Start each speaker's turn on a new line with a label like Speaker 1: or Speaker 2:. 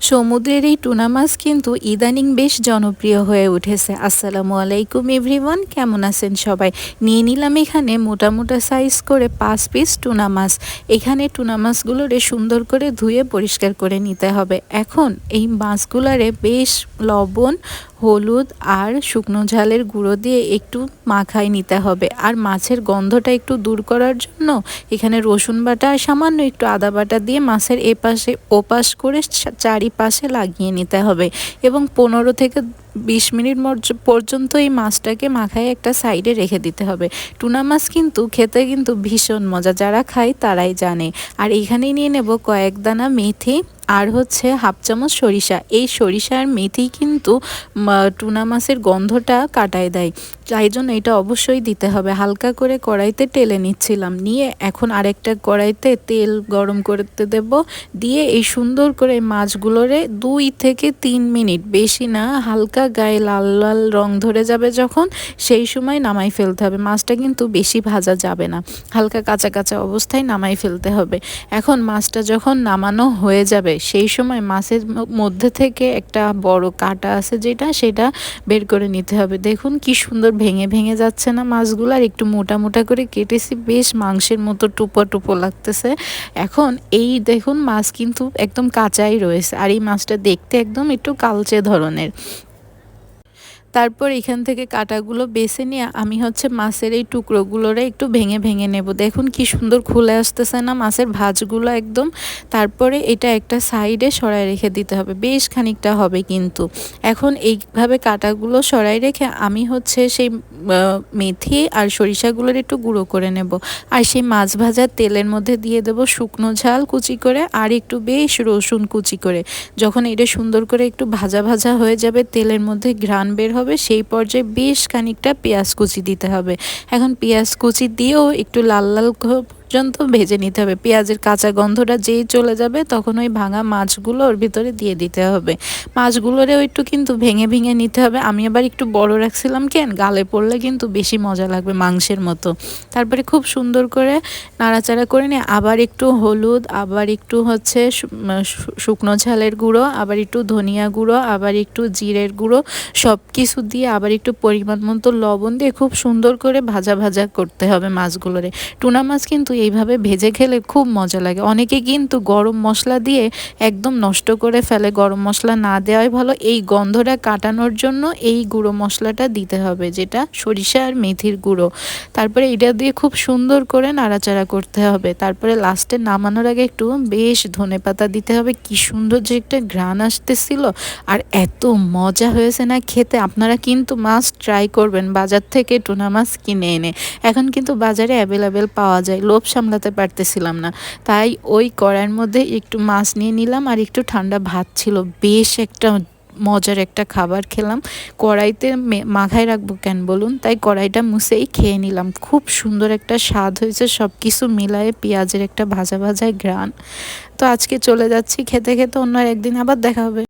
Speaker 1: সমুদ্রের এই টুনা মাছ কিন্তু ইদানিং বেশ জনপ্রিয় হয়ে উঠেছে। আসসালামু আলাইকুম এভরিওয়ান, কেমন আছেন সবাই? নিয়ে নিলাম এখানে মোটা মোটা সাইজ করে পাঁচ পিস টুনা মাছ। এখানে টুনা মাছগুলোরে সুন্দর করে ধুয়ে পরিষ্কার করে নিতে হবে। এখন এই মাছগুলারে বেশ লবণ, হলুদ আর শুকনো ঝালের গুঁড়ো দিয়ে একটু মাখাই নিতে হবে। আর মাছের গন্ধটা একটু দূর করার জন্য এখানে রসুন বাটা আর সামান্য একটু আদা বাটা দিয়ে মাছের এপাশে, ওপাশ করে চারিপাশে লাগিয়ে নিতে হবে। এবং পনেরো থেকে বিশ মিনিট পর্যন্ত এই মাছটাকে মাখায় একটা সাইডে রেখে দিতে হবে। টুনা মাছ কিন্তু খেতে কিন্তু ভীষণ মজা, যারা খায় তারাই জানে। আর এখানেই নিয়ে নেব কয়েক দানা মেথি। আর হচ্ছে হাফ চামচ সরিষা। এই সরিষা আর মেথি কিন্তু টুনা মাছের গন্ধটা কাটায় দেয়। তাই জন্য এটা অবশ্যই দিতে হবে। হালকা করে কড়াইতে টেলে নিচ্ছিলাম। নিয়ে এখন আরেকটা কড়াইতে তেল গরম করতে দেব। দিয়ে এই সুন্দর করে মাছগুলোরে দুই থেকে তিন মিনিট, বেশি না, হালকা গায়ে লাল লাল রং ধরে যাবে যখন, সেই সময় নামাই ফেলতে হবে। মাছটা কিন্তু বেশি ভাজা যাবে না। হালকা কাঁচা কাঁচা অবস্থায় নামাই ফেলতে হবে। এখন মাছটা যখন নামানো হয়ে যাবে সেই সময় মাছের মধ্যে থেকে একটা বড় কাটা আছে যেটা, সেটা বের করে নিতে হবে। দেখুন কি সুন্দর ভেঙে ভেঙে যাচ্ছে না মাছগুলো, আর একটু মোটা মোটা করে কেটেছি, বেশ মাংসের মতো টুপো টুপো লাগতেছে। এখন এই দেখুন মাছ কিন্তু একদম কাঁচাই রয়েছে, আর এই মাছটা দেখতে একদম একটু কালচে ধরনের। তারপর এখান থেকে কাটাগুলো বেছে নিয়ে আমি হচ্ছে মাছের এই টুকরোগুলোরে একটু ভেঙে ভেঙে নেব। দেখুন কি সুন্দর খুলে আসতেছে না, মাছের ভাজগুলো একদম। তারপরে এটা একটা সাইডে সরাই রেখে দিতে হবে, বেশ খানিকটা হবে কিন্তু। এখন এইভাবে কাটাগুলো সরাই রেখে আমি হচ্ছে সেই মেথি আর সরিষাগুলোর একটু গুঁড়ো করে নেব। আর সেই মাছ ভাজার তেলের মধ্যে দিয়ে দেব শুকনো ঝাল কুচি করে আর একটু বেশ রসুন কুচি করে। যখন এটা সুন্দর করে একটু ভাজা ভাজা হয়ে যাবে, তেলের মধ্যে ঘ্রাণ বের হবে, সেই পর্যায়ে বেশ খানিকটা পেঁয়াজ কুচি দিতে হবে। এখন পেঁয়াজ কুচি দিয়েও একটু লাল লাল পর্যন্ত ভেজে নিতে হবে। পেঁয়াজের কাঁচা গন্ধটা যেই চলে যাবে তখন ওই ভাঙা মাছগুলো ওর ভিতরে দিয়ে দিতে হবে। মাছগুলোরেও একটু কিন্তু ভেঙে ভেঙে নিতে হবে। আমি আবার একটু বড় রাখছিলাম কেন গালে পড়লে কিন্তু বেশি মজা লাগবে মাংসের মতো। তারপরে খুব সুন্দর করে নাড়াচাড়া করে নিয়ে আবার একটু হলুদ, আবার একটু হচ্ছে শুকনো ঝালের গুঁড়ো, আবার একটু ধনিয়া গুঁড়ো, আবার একটু জিরের গুঁড়ো সব কিছু দিয়ে আবার একটু পরিমাণ মতো লবণ দিয়ে খুব সুন্দর করে ভাজা ভাজা করতে হবে মাছগুলোরে। টুনা মাছ কিন্তু এইভাবে ভেজে খেলে খুব মজা লাগে। অনেকে কিন্তু গরম মশলা দিয়ে একদম নষ্ট করে ফেলে। গরম মশলা না দেওয়াই ভালো। এই গন্ধটা কাটানোর জন্য এই গুঁড়ো মশলাটা দিতে হবে, যেটা সরিষা আর মেথির গুঁড়ো। তারপরে এটা দিয়ে খুব সুন্দর করে নাড়াচাড়া করতে হবে। তারপরে লাস্টে নামানোর আগে একটু বেশ ধনে পাতা দিতে হবে। কি সুন্দর যে একটা ঘ্রাণ আসতেছিল। আর এত মজা হয়েছে না খেতে। আপনারা কিন্তু মাছ ট্রাই করবেন। বাজার থেকে টুনা মাছ কিনে এনে। এখন কিন্তু বাজারে অ্যাভেলেবেল পাওয়া যায়। লোভ সামলাতে পারতেছিলাম না। তাই ওই কড়াইয়ের মধ্যে একটু মাছ নিয়ে নিলাম আর একটু ঠান্ডা ভাত ছিল। বেশ একটা মজার একটা খাবার খেলাম। কড়াইতে মাখায় রাখব কেন বলুন? তাই কড়াইটা মুছেই খেয়ে নিলাম। খুব সুন্দর একটা স্বাদ হয়েছে সব কিছু মিলায়ে পেঁয়াজের একটা ভাজা ভাজায় গ্রান তো আজকে চলে যাচ্ছি খেতে খেতে, অন্য একদিন আবার দেখা হবে।